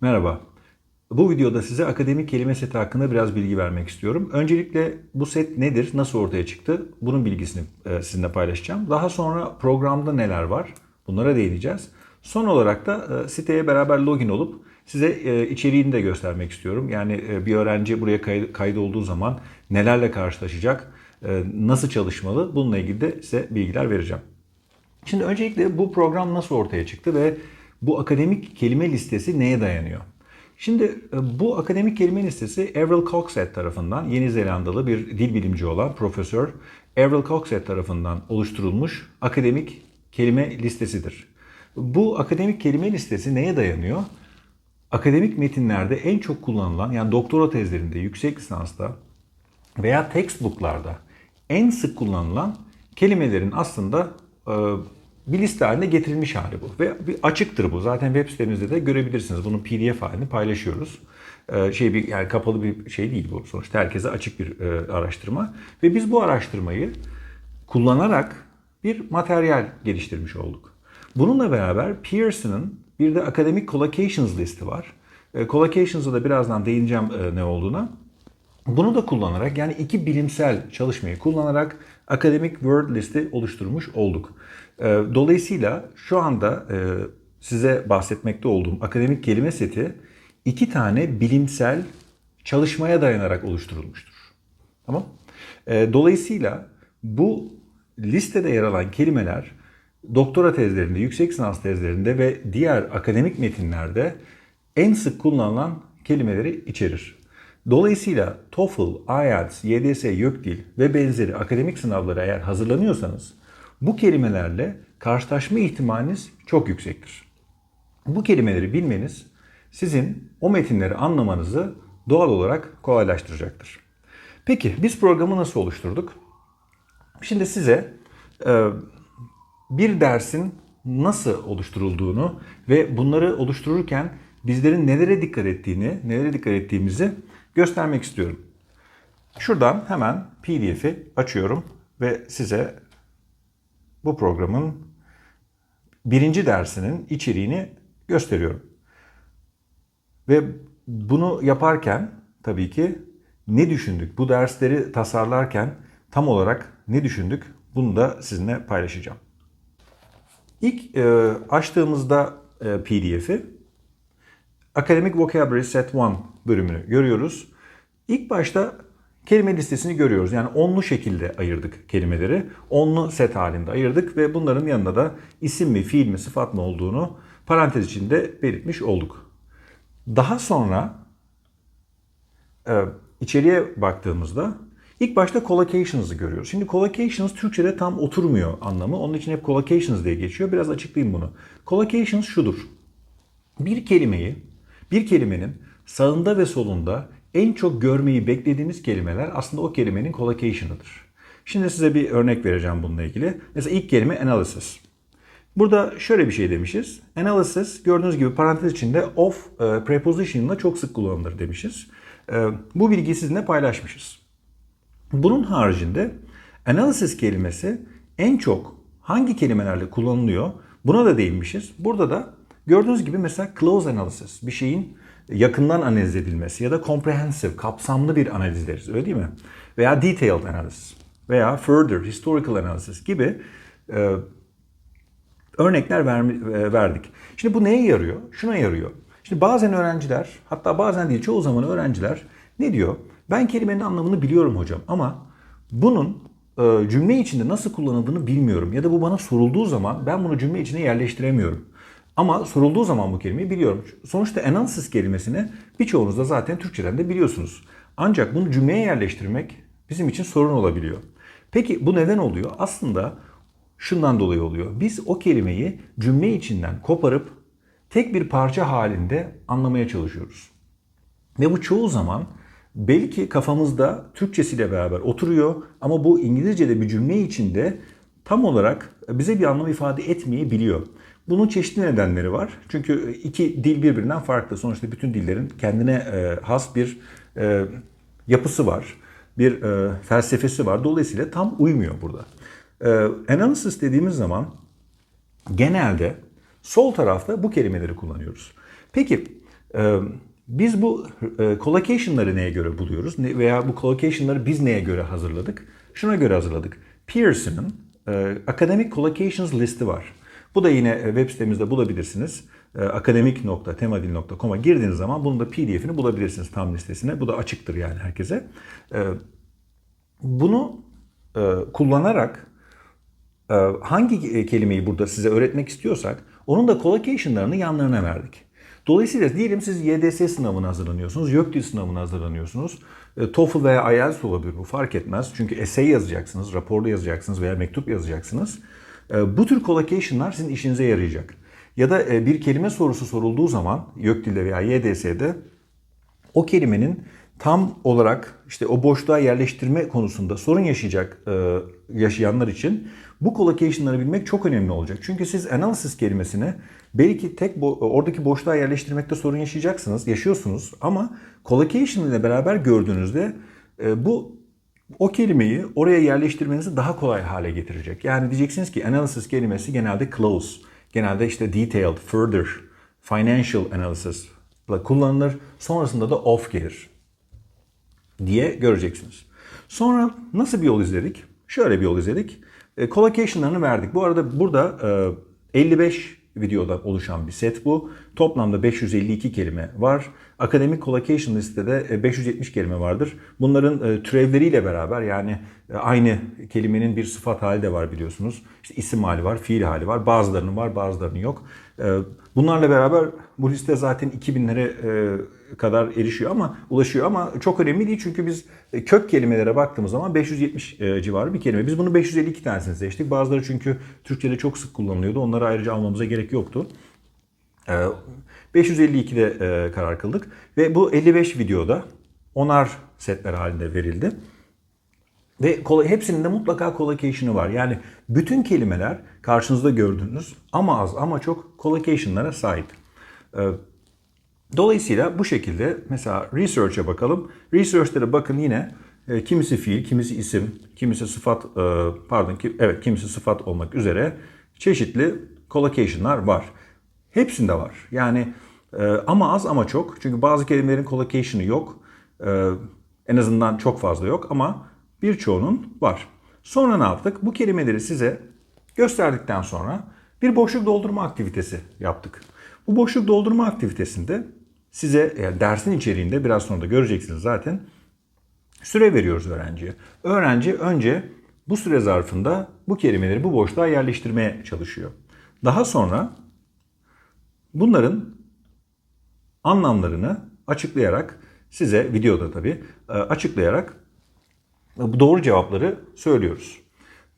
Merhaba. Bu videoda size akademik kelime seti hakkında biraz bilgi vermek istiyorum. Öncelikle bu set nedir, nasıl ortaya çıktı? Bunun bilgisini e, sizinle paylaşacağım. Daha sonra programda neler var? Bunlara değineceğiz. Son olarak da e, siteye beraber login olup size e, içeriğini de göstermek istiyorum. Yani bir öğrenci buraya kay- kaydolduğu zaman nelerle karşılaşacak, nasıl çalışmalı? Bununla ilgili de size bilgiler vereceğim. Şimdi öncelikle bu program nasıl ortaya çıktı ve bu akademik kelime listesi neye dayanıyor? Şimdi e, bu akademik kelime listesi Avril Coxet tarafından Yeni Zelandalı bir dil bilimci olan Profesör Avril Coxet tarafından oluşturulmuş akademik kelime listesidir. Bu akademik kelime listesi neye dayanıyor? Akademik metinlerde en çok kullanılan yani doktora tezlerinde, yüksek lisansta veya textbooklarda en sık kullanılan kelimelerin aslında e, bir liste haline getirilmiş hali bu. Ve bir açıktır bu. Zaten web sitemizde de görebilirsiniz. Bunun PDF halini paylaşıyoruz. E, şey bir yani kapalı bir şey değil bu. Sonuçta herkese açık bir e, araştırma. Ve biz bu araştırmayı kullanarak bir materyal geliştirmiş olduk. Bununla beraber Pearson'ın bir de Academic Collocations listi var. E, Collocations'a da birazdan değineceğim e, ne olduğuna. Bunu da kullanarak yani iki bilimsel çalışmayı kullanarak akademik word listi oluşturmuş olduk. Ee, Dolayısıyla şu anda e, size bahsetmekte olduğum akademik kelime seti iki tane bilimsel çalışmaya dayanarak oluşturulmuştur. Tamam? Ee, Dolayısıyla bu listede yer alan kelimeler doktora tezlerinde, yüksek lisans tezlerinde ve diğer akademik metinlerde en sık kullanılan kelimeleri içerir. Dolayısıyla TOEFL, IELTS, YDS, YÖKDİL ve benzeri akademik sınavlara eğer hazırlanıyorsanız bu kelimelerle karşılaşma ihtimaliniz çok yüksektir. Bu kelimeleri bilmeniz sizin o metinleri anlamanızı doğal olarak kolaylaştıracaktır. Peki biz programı nasıl oluşturduk? Şimdi size e, bir dersin nasıl oluşturulduğunu ve bunları oluştururken bizlerin nelere dikkat ettiğini, nelere dikkat ettiğimizi göstermek istiyorum. Şuradan hemen PDF'i açıyorum ve size bu programın birinci dersinin içeriğini gösteriyorum. Ve bunu yaparken tabii ki ne düşündük? Bu dersleri tasarlarken tam olarak ne düşündük? Bunu da sizinle paylaşacağım. İlk e, açtığımızda e, PDF'i Academic Vocabulary Set 1 bölümünü görüyoruz. İlk başta kelime listesini görüyoruz. Yani onlu şekilde ayırdık kelimeleri. Onlu set halinde ayırdık ve bunların yanında da isim mi, fiil mi, sıfat mı olduğunu parantez içinde belirtmiş olduk. Daha sonra e, içeriye baktığımızda ilk başta collocations'ı görüyoruz. Şimdi collocations Türkçe'de tam oturmuyor anlamı. Onun için hep collocations diye geçiyor. Biraz açıklayayım bunu. Collocations şudur. Bir kelimeyi, bir kelimenin sağında ve solunda en çok görmeyi beklediğiniz kelimeler aslında o kelimenin collocation'ıdır. Şimdi size bir örnek vereceğim bununla ilgili. Mesela ilk kelime analysis. Burada şöyle bir şey demişiz. Analysis gördüğünüz gibi parantez içinde of e, preposition'la çok sık kullanılır demişiz. E, bu bilgiyi sizinle paylaşmışız. Bunun haricinde analysis kelimesi en çok hangi kelimelerle kullanılıyor? Buna da değinmişiz. Burada da gördüğünüz gibi mesela close analysis bir şeyin yakından analiz edilmesi ya da comprehensive, kapsamlı bir analiz deriz öyle değil mi? Veya detailed analysis veya further, historical analysis gibi e, örnekler ver, e, verdik. Şimdi bu neye yarıyor? Şuna yarıyor. Şimdi bazen öğrenciler, hatta bazen değil çoğu zaman öğrenciler ne diyor? Ben kelimenin anlamını biliyorum hocam ama bunun e, cümle içinde nasıl kullanıldığını bilmiyorum. Ya da bu bana sorulduğu zaman ben bunu cümle içine yerleştiremiyorum. Ama sorulduğu zaman bu kelimeyi biliyorum. Sonuçta analysis kelimesini birçoğunuz da zaten Türkçeden de biliyorsunuz. Ancak bunu cümleye yerleştirmek bizim için sorun olabiliyor. Peki bu neden oluyor? Aslında şundan dolayı oluyor. Biz o kelimeyi cümle içinden koparıp tek bir parça halinde anlamaya çalışıyoruz. Ve bu çoğu zaman belki kafamızda Türkçesiyle beraber oturuyor ama bu İngilizce'de bir cümle içinde tam olarak bize bir anlam ifade etmeyebiliyor. Bunun çeşitli nedenleri var. Çünkü iki dil birbirinden farklı. Sonuçta bütün dillerin kendine e, has bir e, yapısı var. Bir e, felsefesi var. Dolayısıyla tam uymuyor burada. Analysis dediğimiz zaman genelde sol tarafta bu kelimeleri kullanıyoruz. Peki biz bu collocation'ları neye göre buluyoruz? Veya bu collocation'ları biz neye göre hazırladık? Şuna göre hazırladık. Pearson'ın Academic Collocations listi var. Bu da yine e, web sitemizde bulabilirsiniz. E, akademik.temadil.com'a girdiğiniz zaman bunun da pdf'ini bulabilirsiniz tam listesine. Bu da açıktır yani herkese. E, bunu e, kullanarak e, hangi kelimeyi burada size öğretmek istiyorsak onun da collocation'larını yanlarına verdik. Dolayısıyla diyelim siz YDS sınavına hazırlanıyorsunuz, YÖKDİL sınavına hazırlanıyorsunuz. E, TOEFL veya IELTS olabilir bu fark etmez. Çünkü essay yazacaksınız, raporlu yazacaksınız veya mektup yazacaksınız. E, bu tür collocation'lar sizin işinize yarayacak. Ya da e, bir kelime sorusu sorulduğu zaman YÖKDİL'de veya YDS'de o kelimenin tam olarak işte o boşluğa yerleştirme konusunda sorun yaşayacak yaşayanlar için bu collocation'ları bilmek çok önemli olacak. Çünkü siz analysis kelimesini belki tek bo- oradaki boşluğa yerleştirmekte sorun yaşayacaksınız, yaşıyorsunuz ama collocation ile beraber gördüğünüzde e, bu o kelimeyi oraya yerleştirmenizi daha kolay hale getirecek. Yani diyeceksiniz ki analysis kelimesi genelde close, genelde işte detailed, further, financial analysis kullanılır. Sonrasında da off gelir diye göreceksiniz. Sonra nasıl bir yol izledik? Şöyle bir yol izledik. E, collocation'larını verdik. Bu arada burada e, 55 videoda oluşan bir set bu. Toplamda 552 kelime var. Akademik collocation listede 570 kelime vardır. Bunların e, türevleriyle beraber yani e, aynı kelimenin bir sıfat hali de var biliyorsunuz. İşte isim hali var, fiil hali var. Bazılarının var, bazılarının yok. E, bunlarla beraber bu liste zaten 2000'lere kadar erişiyor ama ulaşıyor ama çok önemli değil çünkü biz kök kelimelere baktığımız zaman 570 civarı bir kelime. Biz bunu 552 tanesini seçtik. Bazıları çünkü Türkçe'de çok sık kullanılıyordu. Onları ayrıca almamıza gerek yoktu. 552'de e, karar kıldık ve bu 55 videoda onar setler halinde verildi. Ve hepsinin de mutlaka collocation'ı var. Yani bütün kelimeler karşınızda gördüğünüz ama az ama çok collocation'lara sahip. E, dolayısıyla bu şekilde mesela research'e bakalım. Research'lere bakın yine e, kimisi fiil, kimisi isim, kimisi sıfat, pardon, evet kimisi sıfat olmak üzere çeşitli collocation'lar var. Hepsinde var. Yani e, ama az ama çok. Çünkü bazı kelimelerin collocation'ı yok. E, en azından çok fazla yok ama birçoğunun var. Sonra ne yaptık? Bu kelimeleri size gösterdikten sonra bir boşluk doldurma aktivitesi yaptık. Bu boşluk doldurma aktivitesinde size yani dersin içeriğinde biraz sonra da göreceksiniz zaten süre veriyoruz öğrenciye. Öğrenci önce bu süre zarfında bu kelimeleri bu boşluğa yerleştirmeye çalışıyor. Daha sonra Bunların anlamlarını açıklayarak size videoda tabii e, açıklayarak doğru cevapları söylüyoruz.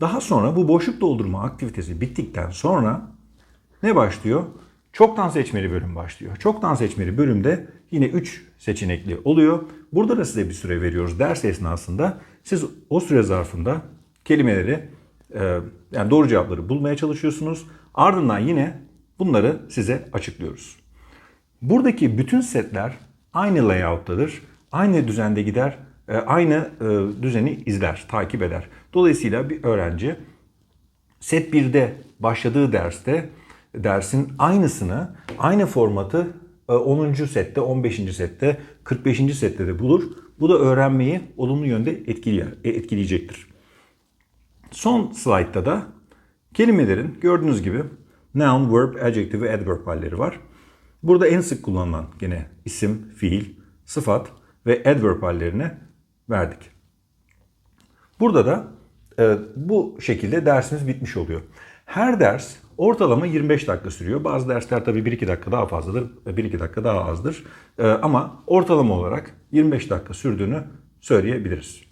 Daha sonra bu boşluk doldurma aktivitesi bittikten sonra ne başlıyor? Çoktan seçmeli bölüm başlıyor. Çoktan seçmeli bölümde yine 3 seçenekli oluyor. Burada da size bir süre veriyoruz ders esnasında. Siz o süre zarfında kelimeleri e, yani doğru cevapları bulmaya çalışıyorsunuz. Ardından yine Bunları size açıklıyoruz. Buradaki bütün setler aynı layout'tadır. Aynı düzende gider, e, aynı e, düzeni izler, takip eder. Dolayısıyla bir öğrenci set 1'de başladığı derste dersin aynısını, aynı formatı 10. E, sette, 15. sette, 45. sette de bulur. Bu da öğrenmeyi olumlu yönde etkileyecektir. Son slaytta da kelimelerin gördüğünüz gibi noun, verb, adjective ve adverb halleri var. Burada en sık kullanılan gene isim, fiil, sıfat ve adverb hallerini verdik. Burada da e, bu şekilde dersimiz bitmiş oluyor. Her ders ortalama 25 dakika sürüyor. Bazı dersler tabii 1-2 dakika daha fazladır, 1-2 dakika daha azdır. E, ama ortalama olarak 25 dakika sürdüğünü söyleyebiliriz.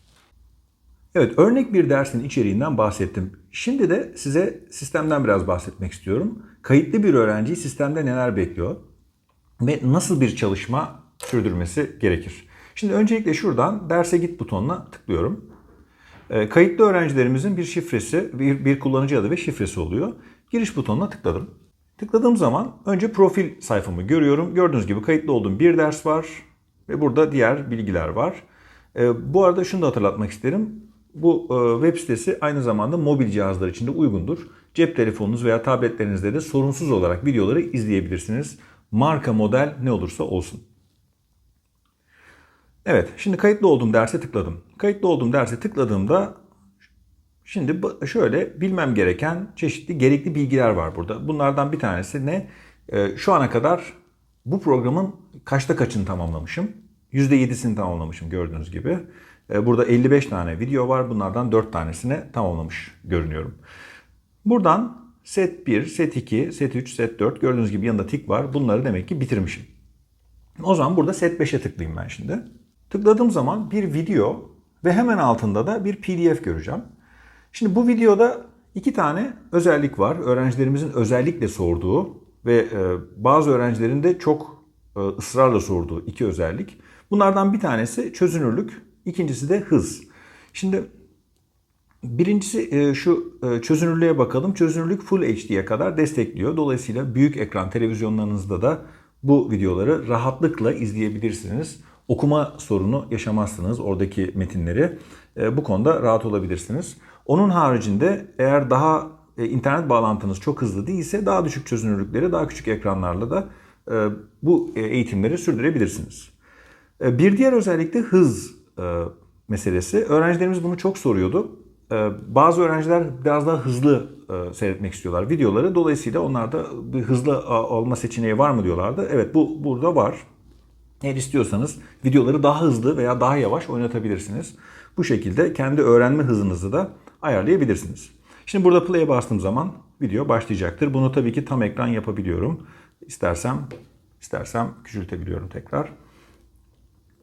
Evet, örnek bir dersin içeriğinden bahsettim. Şimdi de size sistemden biraz bahsetmek istiyorum. Kayıtlı bir öğrenciyi sistemde neler bekliyor ve nasıl bir çalışma sürdürmesi gerekir? Şimdi öncelikle şuradan derse git butonuna tıklıyorum. Ee, kayıtlı öğrencilerimizin bir şifresi, bir, bir kullanıcı adı ve şifresi oluyor. Giriş butonuna tıkladım. Tıkladığım zaman önce profil sayfamı görüyorum. Gördüğünüz gibi kayıtlı olduğum bir ders var ve burada diğer bilgiler var. Ee, bu arada şunu da hatırlatmak isterim. Bu e, web sitesi aynı zamanda mobil cihazlar için de uygundur. Cep telefonunuz veya tabletlerinizde de sorunsuz olarak videoları izleyebilirsiniz. Marka model ne olursa olsun. Evet, şimdi kayıtlı olduğum derse tıkladım. Kayıtlı olduğum derse tıkladığımda şimdi şöyle bilmem gereken çeşitli gerekli bilgiler var burada. Bunlardan bir tanesi ne? Ee, şu ana kadar bu programın kaçta kaçını tamamlamışım? %7'sini tamamlamışım gördüğünüz gibi. Ee, burada 55 tane video var. Bunlardan 4 tanesini tamamlamış görünüyorum. Buradan set 1, set 2, set 3, set 4 gördüğünüz gibi yanında tik var. Bunları demek ki bitirmişim. O zaman burada set 5'e tıklayayım ben şimdi. Tıkladığım zaman bir video ve hemen altında da bir pdf göreceğim. Şimdi bu videoda iki tane özellik var. Öğrencilerimizin özellikle sorduğu ve e, bazı öğrencilerin de çok e, ısrarla sorduğu iki özellik. Bunlardan bir tanesi çözünürlük, ikincisi de hız. Şimdi birincisi e, şu çözünürlüğe bakalım. Çözünürlük Full HD'ye kadar destekliyor. Dolayısıyla büyük ekran televizyonlarınızda da bu videoları rahatlıkla izleyebilirsiniz. Okuma sorunu yaşamazsınız oradaki metinleri. Bu konuda rahat olabilirsiniz. Onun haricinde eğer daha e, internet bağlantınız çok hızlı değilse daha düşük çözünürlükleri daha küçük ekranlarla da e, bu e, eğitimleri sürdürebilirsiniz. Bir diğer özellik de hız meselesi. Öğrencilerimiz bunu çok soruyordu. Bazı öğrenciler biraz daha hızlı seyretmek istiyorlar videoları. Dolayısıyla onlarda bir hızlı olma seçeneği var mı diyorlardı. Evet bu burada var. Eğer istiyorsanız videoları daha hızlı veya daha yavaş oynatabilirsiniz. Bu şekilde kendi öğrenme hızınızı da ayarlayabilirsiniz. Şimdi burada play'e bastığım zaman video başlayacaktır. Bunu tabii ki tam ekran yapabiliyorum. İstersem istersem küçültebiliyorum tekrar.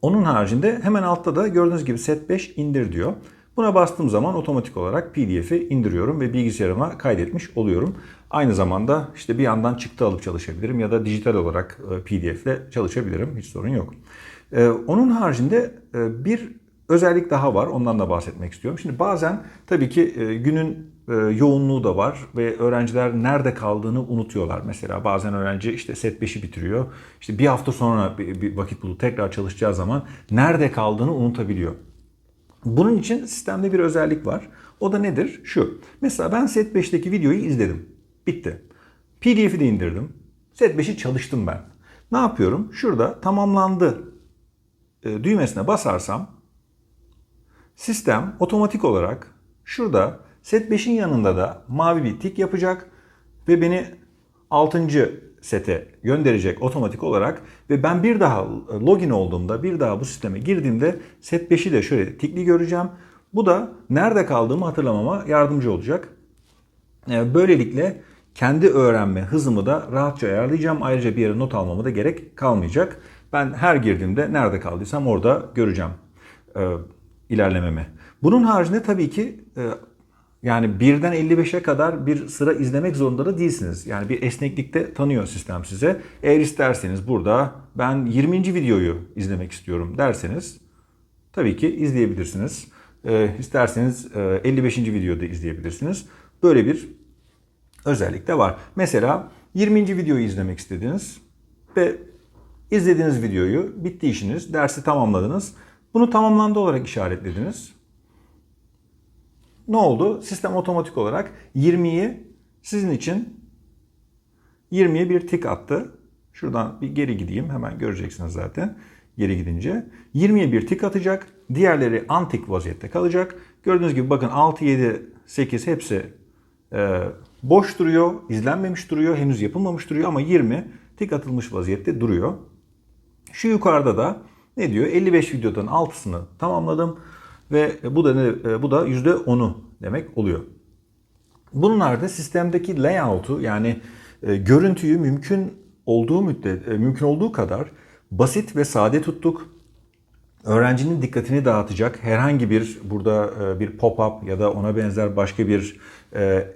Onun haricinde hemen altta da gördüğünüz gibi set 5 indir diyor. Buna bastığım zaman otomatik olarak PDF'i indiriyorum ve bilgisayarıma kaydetmiş oluyorum. Aynı zamanda işte bir yandan çıktı alıp çalışabilirim ya da dijital olarak e, PDF ile çalışabilirim. Hiç sorun yok. E, onun haricinde e, bir özellik daha var. Ondan da bahsetmek istiyorum. Şimdi bazen tabii ki günün yoğunluğu da var ve öğrenciler nerede kaldığını unutuyorlar. Mesela bazen öğrenci işte set 5'i bitiriyor. İşte bir hafta sonra bir vakit bulup tekrar çalışacağı zaman nerede kaldığını unutabiliyor. Bunun için sistemde bir özellik var. O da nedir? Şu. Mesela ben set 5'teki videoyu izledim. Bitti. PDF'i de indirdim. Set 5'i çalıştım ben. Ne yapıyorum? Şurada tamamlandı e, düğmesine basarsam sistem otomatik olarak şurada set 5'in yanında da mavi bir tik yapacak ve beni 6. sete gönderecek otomatik olarak ve ben bir daha login olduğumda bir daha bu sisteme girdiğimde set 5'i de şöyle tikli göreceğim. Bu da nerede kaldığımı hatırlamama yardımcı olacak. E, böylelikle kendi öğrenme hızımı da rahatça ayarlayacağım. Ayrıca bir yere not almama da gerek kalmayacak. Ben her girdiğimde nerede kaldıysam orada göreceğim e, ilerlememi. Bunun haricinde tabii ki e, yani birden 55'e kadar bir sıra izlemek zorunda da değilsiniz. Yani bir esneklikte tanıyor sistem size. Eğer isterseniz burada ben 20. videoyu izlemek istiyorum derseniz tabii ki izleyebilirsiniz. E, isterseniz e, 55. videoda izleyebilirsiniz. Böyle bir özellik de var. Mesela 20. videoyu izlemek istediniz ve izlediğiniz videoyu bitti işiniz, dersi tamamladınız. Bunu tamamlandı olarak işaretlediniz. Ne oldu? Sistem otomatik olarak 20'yi sizin için 20'ye bir tik attı. Şuradan bir geri gideyim. Hemen göreceksiniz zaten. Geri gidince. 20'ye bir tik atacak. Diğerleri antik vaziyette kalacak. Gördüğünüz gibi bakın 6, 7, 8 hepsi e, boş duruyor, izlenmemiş duruyor, henüz yapılmamış duruyor ama 20 tik atılmış vaziyette duruyor. Şu yukarıda da ne diyor? 55 videodan 6'sını tamamladım ve bu da ne, bu da %10'u demek oluyor. Bunlar da sistemdeki layout'u yani e, görüntüyü mümkün olduğu müddet e, mümkün olduğu kadar basit ve sade tuttuk. Öğrencinin dikkatini dağıtacak herhangi bir burada e, bir pop-up ya da ona benzer başka bir e,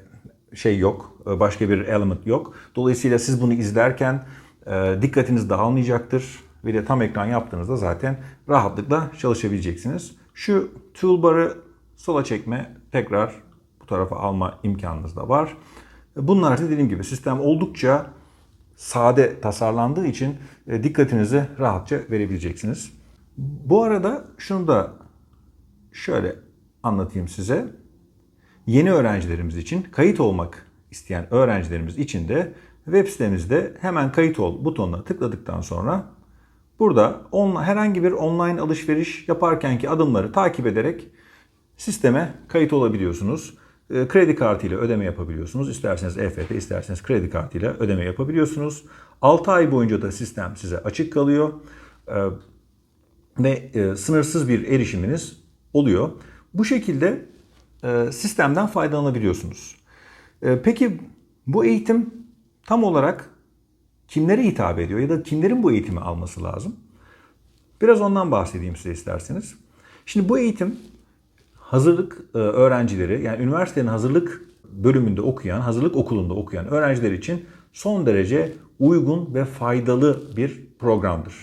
şey yok, e, başka bir element yok. Dolayısıyla siz bunu izlerken e, dikkatiniz dağılmayacaktır ve de tam ekran yaptığınızda zaten rahatlıkla çalışabileceksiniz. Şu toolbar'ı sola çekme, tekrar bu tarafa alma imkanınız da var. Bunlar da dediğim gibi sistem oldukça sade tasarlandığı için e, dikkatinizi rahatça verebileceksiniz. Bu arada şunu da şöyle anlatayım size yeni öğrencilerimiz için kayıt olmak isteyen öğrencilerimiz için de web sitemizde hemen kayıt ol butonuna tıkladıktan sonra burada on, herhangi bir online alışveriş yaparkenki adımları takip ederek sisteme kayıt olabiliyorsunuz. E, kredi kartıyla ödeme yapabiliyorsunuz. İsterseniz EFT, isterseniz kredi kartıyla ödeme yapabiliyorsunuz. 6 ay boyunca da sistem size açık kalıyor. E, ve e, sınırsız bir erişiminiz oluyor. Bu şekilde e, sistemden faydalanabiliyorsunuz. E, peki bu eğitim tam olarak kimlere hitap ediyor ya da kimlerin bu eğitimi alması lazım? Biraz ondan bahsedeyim size isterseniz. Şimdi bu eğitim hazırlık e, öğrencileri yani üniversitenin hazırlık bölümünde okuyan, hazırlık okulunda okuyan öğrenciler için son derece uygun ve faydalı bir programdır.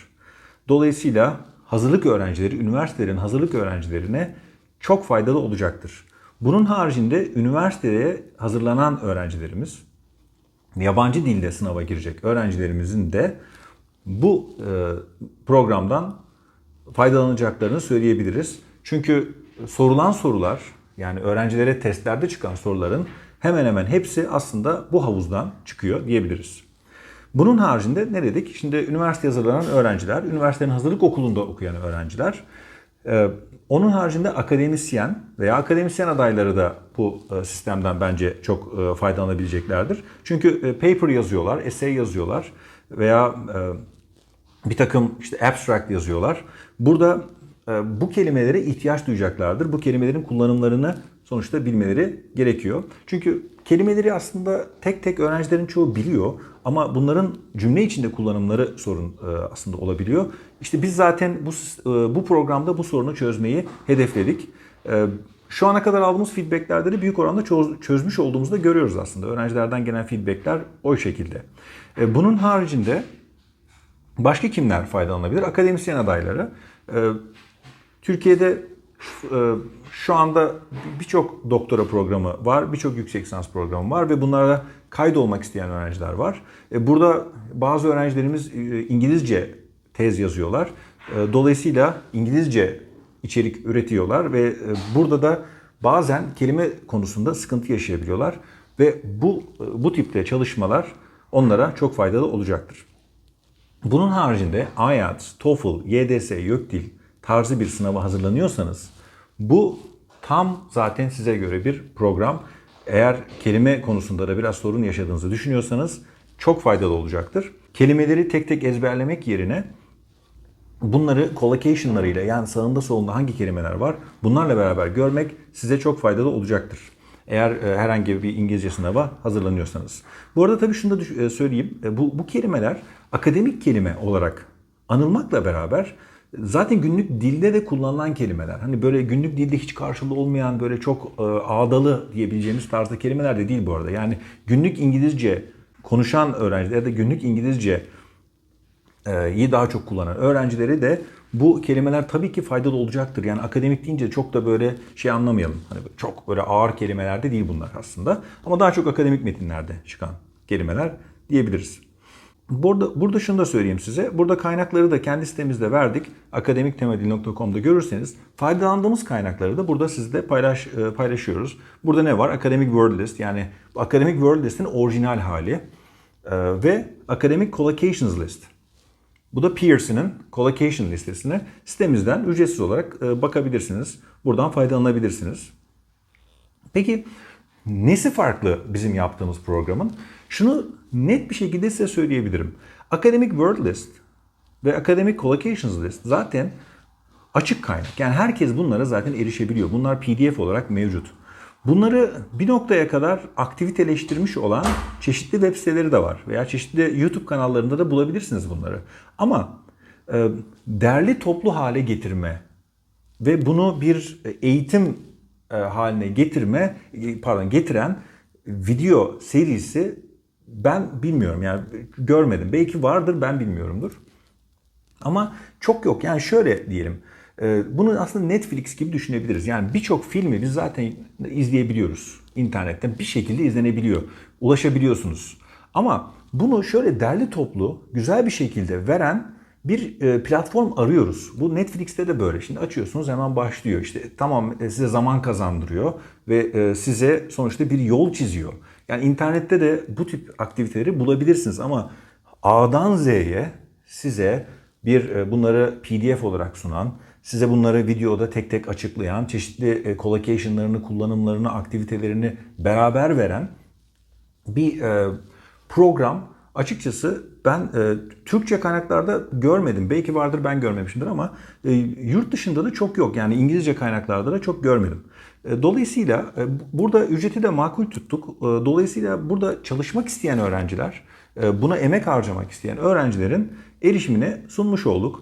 Dolayısıyla hazırlık öğrencileri, üniversitelerin hazırlık öğrencilerine çok faydalı olacaktır. Bunun haricinde üniversiteye hazırlanan öğrencilerimiz, yabancı dilde sınava girecek öğrencilerimizin de bu e, programdan faydalanacaklarını söyleyebiliriz. Çünkü sorulan sorular yani öğrencilere testlerde çıkan soruların hemen hemen hepsi aslında bu havuzdan çıkıyor diyebiliriz. Bunun haricinde ne dedik? Şimdi üniversite hazırlanan öğrenciler, üniversitenin hazırlık okulunda okuyan öğrenciler, e, onun haricinde akademisyen veya akademisyen adayları da bu e, sistemden bence çok e, faydalanabileceklerdir. Çünkü paper yazıyorlar, essay yazıyorlar veya bir takım işte abstract yazıyorlar. Burada bu kelimelere ihtiyaç duyacaklardır. Bu kelimelerin kullanımlarını sonuçta bilmeleri gerekiyor. Çünkü kelimeleri aslında tek tek öğrencilerin çoğu biliyor ama bunların cümle içinde kullanımları sorun e, aslında olabiliyor. İşte biz zaten bu e, bu programda bu sorunu çözmeyi hedefledik. E, şu ana kadar aldığımız feedbacklerde de büyük oranda çözmüş olduğumuzu da görüyoruz aslında. Öğrencilerden gelen feedbackler o şekilde. Bunun haricinde başka kimler faydalanabilir? Akademisyen adayları. Türkiye'de şu anda birçok doktora programı var, birçok yüksek lisans programı var ve bunlara kaydolmak isteyen öğrenciler var. E, burada bazı öğrencilerimiz e, İngilizce tez yazıyorlar. E, dolayısıyla İngilizce içerik üretiyorlar ve burada da bazen kelime konusunda sıkıntı yaşayabiliyorlar ve bu bu tipte çalışmalar onlara çok faydalı olacaktır. Bunun haricinde IELTS, TOEFL, YDS, YÖKDİL tarzı bir sınava hazırlanıyorsanız bu tam zaten size göre bir program. Eğer kelime konusunda da biraz sorun yaşadığınızı düşünüyorsanız çok faydalı olacaktır. Kelimeleri tek tek ezberlemek yerine bunları collocation'larıyla yani sağında solunda hangi kelimeler var bunlarla beraber görmek size çok faydalı olacaktır. Eğer e, herhangi bir İngilizce sınava hazırlanıyorsanız. Bu arada tabii şunu da e, söyleyeyim. E, bu, bu kelimeler akademik kelime olarak anılmakla beraber Zaten günlük dilde de kullanılan kelimeler. Hani böyle günlük dilde hiç karşılığı olmayan böyle çok e, ağdalı diyebileceğimiz tarzda kelimeler de değil bu arada. Yani günlük İngilizce konuşan öğrenciler ya da günlük İngilizce e, iyi daha çok kullanan öğrencileri de bu kelimeler tabii ki faydalı olacaktır. Yani akademik deyince çok da böyle şey anlamayalım. Hani çok böyle ağır kelimelerde değil bunlar aslında. Ama daha çok akademik metinlerde çıkan kelimeler diyebiliriz. Burada, burada şunu da söyleyeyim size. Burada kaynakları da kendi sitemizde verdik. akademiktemedil.com'da görürseniz faydalandığımız kaynakları da burada sizle paylaş, e, paylaşıyoruz. Burada ne var? Academic Word List yani Academic Word List'in orijinal hali e, ve Academic Collocations List. Bu da Pearson'ın collocation listesine sitemizden ücretsiz olarak e, bakabilirsiniz. Buradan faydalanabilirsiniz. Peki nesi farklı bizim yaptığımız programın? Şunu net bir şekilde size söyleyebilirim. Academic Word List ve Academic Collocations List zaten açık kaynak. Yani herkes bunlara zaten erişebiliyor. Bunlar PDF olarak mevcut. Bunları bir noktaya kadar aktiviteleştirmiş olan çeşitli web siteleri de var. Veya çeşitli YouTube kanallarında da bulabilirsiniz bunları. Ama e, derli toplu hale getirme ve bunu bir eğitim e, haline getirme, e, pardon getiren video serisi ben bilmiyorum yani görmedim. Belki vardır ben bilmiyorumdur. Ama çok yok. Yani şöyle diyelim. E, bunu aslında Netflix gibi düşünebiliriz. Yani birçok filmi biz zaten izleyebiliyoruz. internetten bir şekilde izlenebiliyor. Ulaşabiliyorsunuz. Ama bunu şöyle derli toplu, güzel bir şekilde veren bir e, platform arıyoruz. Bu Netflix'te de böyle. Şimdi açıyorsunuz hemen başlıyor. İşte tamam e, size zaman kazandırıyor ve size sonuçta bir yol çiziyor. Yani internette de bu tip aktiviteleri bulabilirsiniz ama A'dan Z'ye size bir e, bunları PDF olarak sunan, size bunları videoda tek tek açıklayan, çeşitli e, collocation'larını, kullanımlarını, aktivitelerini beraber veren bir e, program açıkçası ben Türkçe kaynaklarda görmedim. Belki vardır ben görmemişimdir ama yurt dışında da çok yok. Yani İngilizce kaynaklarda da çok görmedim. E, dolayısıyla e, burada ücreti de makul tuttuk. E, dolayısıyla burada çalışmak isteyen öğrenciler, buna emek harcamak isteyen öğrencilerin erişimine sunmuş olduk.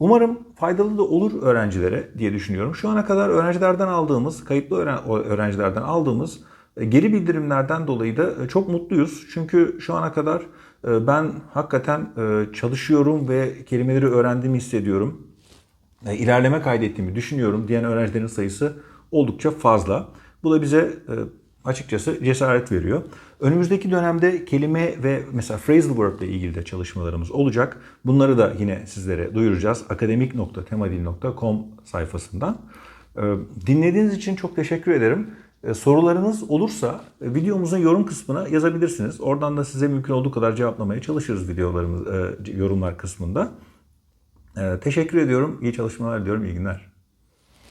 Umarım faydalı da olur öğrencilere diye düşünüyorum. Şu ana kadar öğrencilerden aldığımız, kayıtlı öğren- öğrencilerden aldığımız geri bildirimlerden dolayı da çok mutluyuz. Çünkü şu ana kadar ben hakikaten çalışıyorum ve kelimeleri öğrendiğimi hissediyorum. E, ilerleme kaydettiğimi düşünüyorum diyen öğrencilerin sayısı oldukça fazla. Bu da bize e, açıkçası cesaret veriyor. Önümüzdeki dönemde kelime ve mesela phrasal verb ile ilgili de çalışmalarımız olacak. Bunları da yine sizlere duyuracağız. akademik.temadil.com sayfasından. E, Dinlediğiniz için çok teşekkür ederim. Sorularınız olursa videomuzun yorum kısmına yazabilirsiniz. Oradan da size mümkün olduğu kadar cevaplamaya çalışırız videolarımız, yorumlar kısmında. Ee, teşekkür ediyorum. İyi çalışmalar diliyorum. İyi günler.